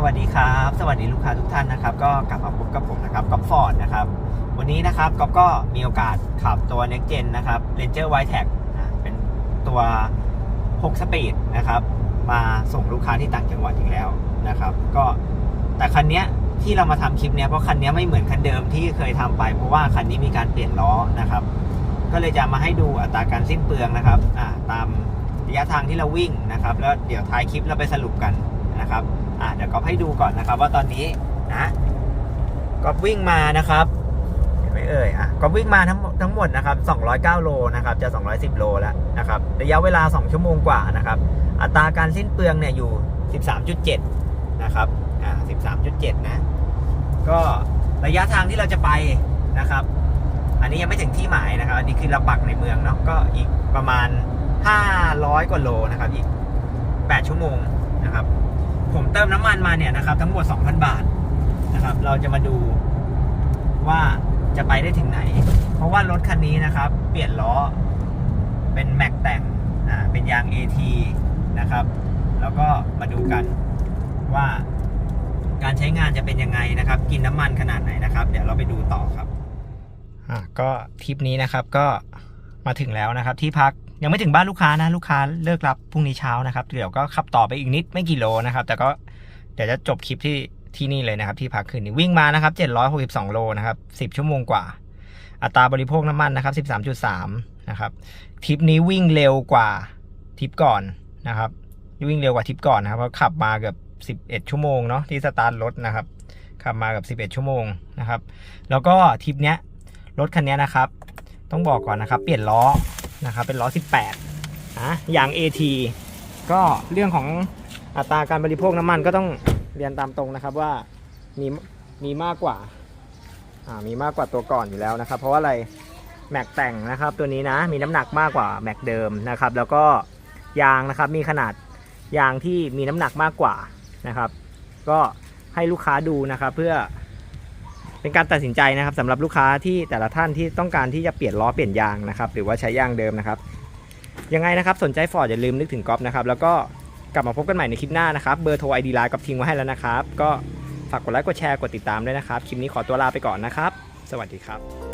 สวัสดีครับ สวัสดีลูกค้าทุกท่านนะครับ ก็กลับมาพบกับผมนะครับก๊อฟฟอร์ดนะครับ วันนี้นะครับก๊อฟก็มีโอกาสขับตัว Next Gen นะครับ Ranger Wide Tag อ่าเป็นตัว 6 สปีดนะครับ มาส่งลูกค้าที่ต่างจังหวัดอีกแล้วนะครับ ก็แต่คันนี้ที่เรามาทำคลิปเนี้ยเพราะคันนี้ไม่เหมือนคันเดิมที่เคยทำไป เพราะว่าคันนี้มีการเปลี่ยนล้อนะครับ ก็เลยจะมาให้ดูอัตราการสิ้นเปลืองนะครับตามระยะทางที่เราวิ่งนะครับ แล้วเดี๋ยวท้ายคลิปเราไปสรุปกัน นะครับอ่าเดี๋ยวก็ให้ดูก่อนนะครับ ว่าตอนนี้นะก็วิ่งมานะครับเห็นไหมเอ่ยอะก็วิ่งมาทั้งหมดทั้งหมดนะครับ209 โลนะครับจะ 210 โลแล้วนะครับระยะเวลา 2 ชั่วโมงกว่านะครับอัตราการสิ้นเปลืองเนี่ยอยู่ 13.7 นะครับอ่า13.7 นะ ก็ระยะทางที่เราจะไปนะครับ อันนี้ยังไม่ถึงที่หมายนะครับ อันนี้คือเราปักในเมืองเนาะก็อีกประมาณ 500 กว่าโลนะครับ อีก 8 ชั่วโมงนะครับ ผมเติมน้ำมันมาเนี่ยนะครับ ทั้งหมด 2,000 บาทนะครับ เราจะมาดูว่าจะไปได้ถึงไหน เพราะว่ารถคันนี้นะครับ เปลี่ยนล้อเป็นแม็กแต่งอ่าเป็นยาง AT นะครับ แล้วก็มาดูกันว่าการใช้งานจะเป็นยังไงนะครับ กินน้ำมันขนาดไหนนะครับ เดี๋ยวเราไปดูต่อครับอะก็ทริปนี้นะครับก็มาถึงแล้วนะครับ ที่พัก ยังไม่ถึงบ้านลูกค้านะ ลูกค้าเลิกรับพรุ่งนี้เช้านะครับ เดี๋ยวก็ขับต่อไปอีกนิดไม่กี่โลนะครับ แต่ก็เดี๋ยวจะจบคลิปที่ที่นี่เลยนะครับ ที่พักคืนนี้วิ่งมานะครับ762 โลนะครับ10 ชั่วโมงกว่า อัตราบริโภคน้ำมันนะครับ 13.3 นะครับทริปนี้วิ่งเร็วกว่าทริปก่อนนะครับวิ่งเร็วกว่าทริปก่อนนะครับเพราะขับมาเกือบ11 ชั่วโมงเนาะที่สตาร์ทรถนะครับขับมากับ 11 ชั่วโมงนะครับ แล้วก็ทริปเนี้ยรถคันนี้นะครับ ต้องบอกก่อนนะครับ เปลี่ยนล้อ นะครับเป็นล้อ 18นะยาง AT ก็เรื่องของอัตราการบริโภคน้ำมันก็ต้องเรียนตามตรงนะครับว่ามีมีมากกว่าอ่ามีมากกว่าตัวก่อนอยู่แล้วนะครับ เพราะว่าอะไรแม็กแต่งนะครับตัวนี้นะมีน้ำหนักมากกว่าแม็กเดิมนะครับแล้วก็ยางนะครับมีขนาดยางที่มีน้ำหนักมากกว่านะครับ ก็ให้ลูกค้าดูนะครับเพื่อ เป็นการตัดสินใจนะครับสำหรับลูกค้าที่แต่ละท่านที่ต้องการที่จะเปลี่ยนล้อเปลี่ยนยางนะครับหรือว่าใช้ยางเดิมนะครับยังไงนะครับสนใจฟอร์ดอย่าลืมนึกถึงก๊อฟนะครับแล้วก็กลับมาพบกันใหม่ในคลิปหน้านะครับเบอร์โทรไอดีไลน์กับทิ้งไว้ให้แล้วนะครับ ก็ฝากกดไลค์กดแชร์กดติดตามด้วยนะครับ คลิปนี้ขอตัวลาไปก่อนนะครับ สวัสดีครับ